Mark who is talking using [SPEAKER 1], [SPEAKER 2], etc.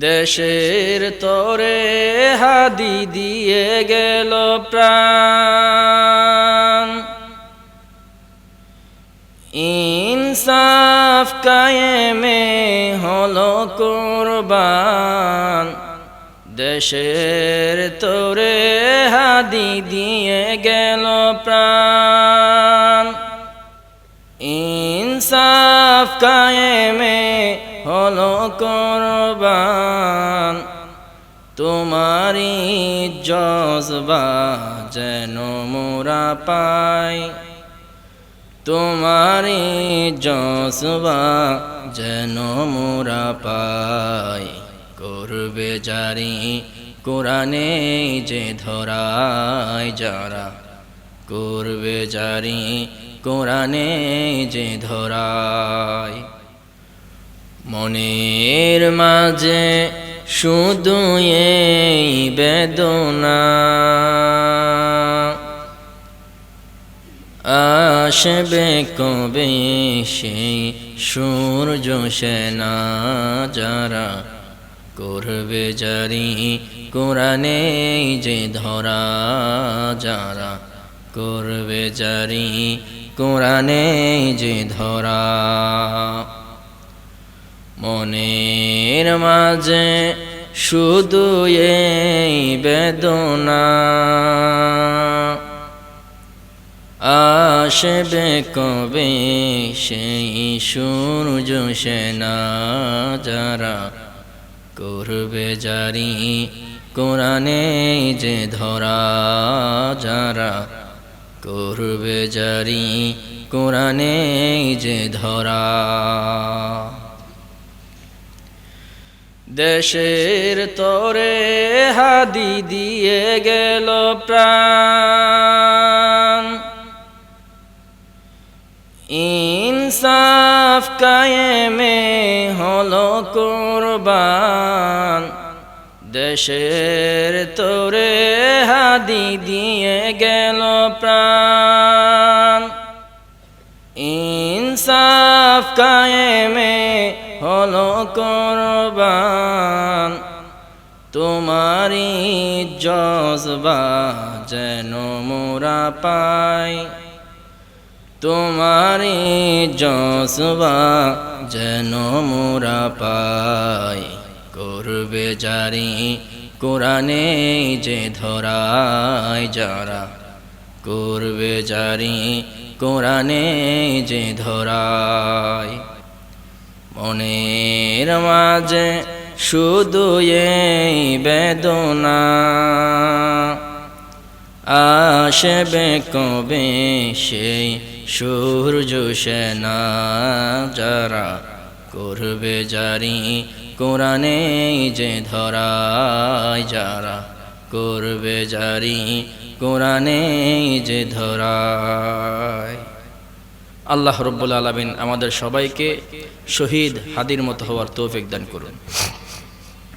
[SPEAKER 1] দেশের তোরে হাদি দিয়ে গেল প্রাণ। ইনসাফ কায়েমে হলো কোরবান। দেশের তোরে হাদি দিয়ে গেল প্রাণ। ইনসাফ কায়েমে হলো কোরবান। তোমারি জজবা যেন মোরা পাই। তোমারি জজবা যেন মোরা পাই। করবে জারি কোরআনে যে ধরায় যারা। করবে জারি কোরআনে যে ধরায়। মনের মাঝে শুধু এই বেদনা। আসবে কবে সেই সূর্য সেনা যারা করবে জারি কোরআনে যে ধরা যারা করবে জারি কোরআনে যে ধরা মনের মাঝে শুধু এই বেদনা। আসবে কবে সেই সূর্য সেনা যারা করবে জারি কোরআনে যে ধরা যারা করবে জারি কোরআনে যে ধরা। দেশের তোরে হাদি দিয়ে গেল প্রাণ। ইনসাফ কায়েমে হলো কোরবান। দেশের তোরে হাদি দিয়ে গেল প্রাণ। ইনসাফ কায়েমে হলো কোরবান। তোমারি জজবা যেন মোরা পাই। তোমারি জজবা যেন মোরা পাই। করবে জারি কোরআনে যে ধরায় যারা। করবে জারি কোরআনে যে ধরায় মনের মাঝে শুধু এই বেদনা। আসবে কবে সেই সূর্য সেনা? যারা করবে জারি কোরআনে যে ধরায়, যারা করবে জারি কোরআনে যে ধরায়। আল্লাহ রব্বুল আলমিন আমাদের সবাইকে শহীদ হাদির মতো হওয়ার তৌফিক দান করুন।